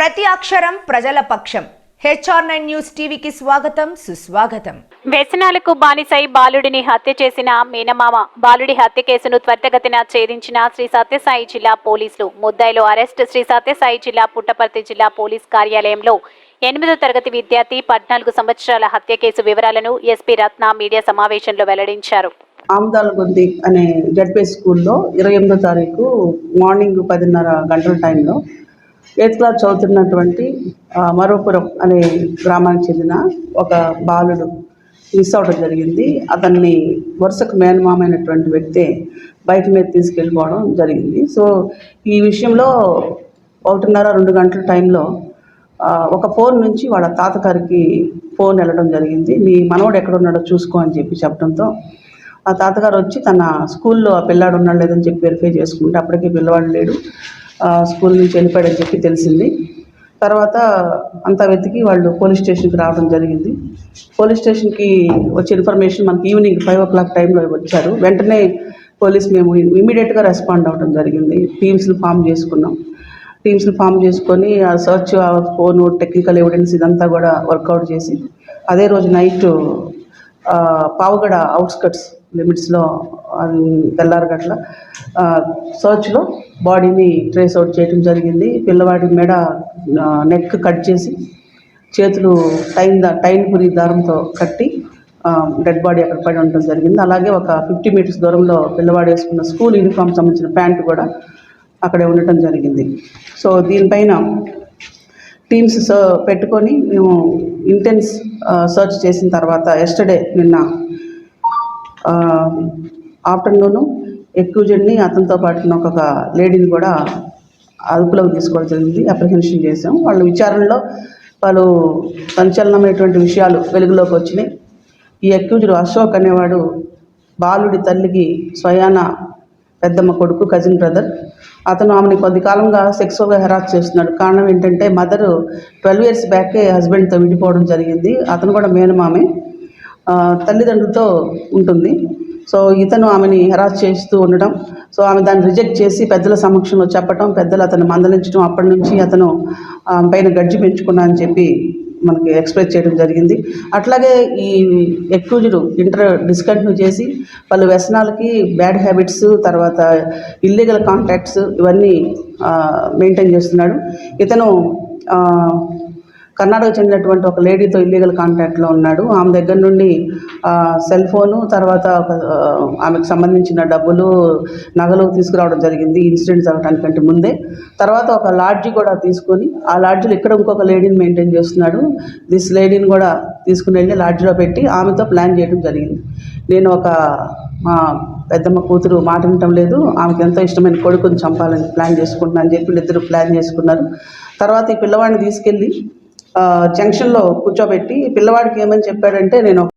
ప్రతి అక్షరం ప్రజల పక్షం. హెచ్ఆర్ నైన్ న్యూస్ టీవీకి స్వాగతం సుస్వాగతం. వ్యసనాలకు బానిసై బాలుడిని హత్య చేసిన మేనమామ బాలుడి హత్య కేసును త్వరితగతిన ఛేదించిన శ్రీ సత్యసాయి జిల్లా పోలీసులు. ముద్దాయిలో అరెస్ట్ శ్రీ సత్యసాయి జిల్లా పుట్టపర్తి జిల్లా పోలీస్ కార్యాలయంలో ఎనిమిదో తరగతి విద్యార్థి పద్నాలుగు సంవత్సరాల హత్య కేసు వివరాలను ఎస్పీ రత్న మీడియా సమావేశంలో వెల్లడించారు. ఆమదాలగుంది అనే జడ్పీ స్కూల్లో ఇరవై ఎనిమిదో తారీఖు మార్నింగ్ పదిన్నర గంటల టైంలో ఎయిత్ క్లాస్ చదువుతున్నటువంటి మరోపురం అనే గ్రామానికి చెందిన ఒక బాలుడు మిస్ అవడం జరిగింది. అతన్ని వరుసకు మేనమామైనటువంటి వ్యక్తి బైక్ మీద తీసుకెళ్ళిపోవడం జరిగింది. సో ఈ విషయంలో ఒకటిన్నర రెండు గంటల టైంలో ఒక ఫోన్ నుంచి వాళ్ళ తాతగారికి ఫోన్ వెళ్ళడం జరిగింది. నీ మనవడు ఎక్కడ ఉన్నాడో చూసుకో అని చెప్పి చెప్పడంతో ఆ తాతగారు వచ్చి తన స్కూల్లో ఆ పిల్లాడు ఉన్నాడు లేదని చెప్పి వెరిఫై చేసుకుంటే అప్పటికే పిల్లవాడు లేడు. స్కూల్ నుంచి వెళ్ళిపోయాడని చెప్పి తెలిసింది. తర్వాత అంతా వెతికి వాళ్ళు పోలీస్ స్టేషన్కి రావడం జరిగింది. పోలీస్ స్టేషన్కి వచ్చే ఇన్ఫర్మేషన్ మనకి ఈవినింగ్ ఫైవ్ ఓ క్లాక్ టైంలో వచ్చారు. వెంటనే పోలీస్ మేము ఇమీడియట్గా రెస్పాండ్ అవ్వడం జరిగింది. టీమ్స్ని ఫామ్ చేసుకున్నాం. టీమ్స్ని ఫామ్ చేసుకొని ఆ సర్చ్ ఆ ఫోను టెక్నికల్ ఎవిడెన్స్ ఇదంతా కూడా వర్కౌట్ చేసి అదే రోజు నైట్ పావుగడ అవుట్స్కట్స్ లిమిట్స్లో అది తెల్లారి గట్ల సర్చ్లో బాడీని ట్రేస్ అవుట్ చేయడం జరిగింది. పిల్లవాడి మెడ నెక్ కట్ చేసి చేతులు టైన్ టైన్ పురి దారంతో కట్టి డెడ్ బాడీ అక్కడ పడి ఉండడం జరిగింది. అలాగే ఒక ఫిఫ్టీ మీటర్స్ దూరంలో పిల్లవాడు వేసుకున్న స్కూల్ యూనిఫామ్ సంబంధించిన ప్యాంటు కూడా అక్కడే ఉండటం జరిగింది. సో దీనిపైన టీమ్స్ స- పెట్టుకొని మేము ఇంటెన్స్ సర్చ్ చేసిన తర్వాత ఎస్టర్డే నిన్న ఆఫ్టర్నూను ఎక్యూజెడ్ని అతనితో పాటు ఒక లేడీని కూడా అదుపులోకి తీసుకోవడం జరిగింది అప్రిహెన్షన్ చేశాం. వాళ్ళ విచారణలో వాళ్ళు సంచలనమైనటువంటి విషయాలు వెలుగులోకి వచ్చినాయి. ఈ అక్యూజ్డ్ అశోక్ అనేవాడు బాలుడి తల్లికి స్వయాన పెద్దమ్మ కొడుకు కజిన్ బ్రదర్ అతను ఆమెని కొద్ది కాలంగా సెక్సువల్గా హెరాస్ చేస్తున్నాడు. కారణం ఏంటంటే మదర్ ట్వెల్వ్ ఇయర్స్ బ్యాకే హస్బెండ్తో విడిపోవడం జరిగింది. అతను కూడా మేనమామే. తల్లిదండ్రులతో ఉంటుంది. సో ఇతను ఆమెని హెరాస్ చేస్తూ ఉండడం సో ఆమె దాన్ని రిజెక్ట్ చేసి పెద్దల సమక్షంలో చెప్పటం పెద్దలు అతను మందలించడం అప్పటి నుంచి అతను పైన గడ్జి పెంచుకున్నా అని చెప్పి మనకి ఎక్స్ప్రెస్ చేయడం జరిగింది. అట్లాగే ఈ ఎక్యూజ్డ్ ఇంటర్ డిస్కంటిన్యూ చేసి వాళ్ళు వ్యసనాలకి బ్యాడ్ హ్యాబిట్స్ తర్వాత ఇల్లీగల్ కాంటాక్ట్స్ ఇవన్నీ మెయింటైన్ చేస్తున్నాడు. ఇతను కర్ణాటక చెందినటువంటి ఒక లేడీతో ఇల్లీగల్ కాంటాక్ట్లో ఉన్నాడు. ఆమె దగ్గర నుండి సెల్ ఫోను తర్వాత ఒక, ఆమెకు సంబంధించిన డబ్బులు నగలు తీసుకురావడం జరిగింది. ఇన్సిడెంట్ జరగడానికంటే ముందే. తర్వాత ఒక లాడ్జి కూడా తీసుకొని ఆ లాడ్జిలో ఇక్కడ ఇంకొక లేడీని మెయింటైన్ చేస్తున్నాడు. దిస్ లేడీని కూడా తీసుకుని వెళ్ళి లాడ్జిలో పెట్టి ఆమెతో ప్లాన్ చేయడం జరిగింది. నేను ఒక మా పెద్దమ్మ కూతురు మాట వినటం లేదు. ఆమెకు ఎంతో ఇష్టమైన కొడుకుని చంపాలని ప్లాన్ చేసుకుంటున్నాను అని చెప్పి ఇద్దరు ప్లాన్ చేసుకున్నారు. తర్వాత ఈ పిల్లవాడిని తీసుకెళ్ళి జంక్షన్లో కూర్చోబెట్టి పిల్లవాడికి ఏమని చెప్పాడంటే నేను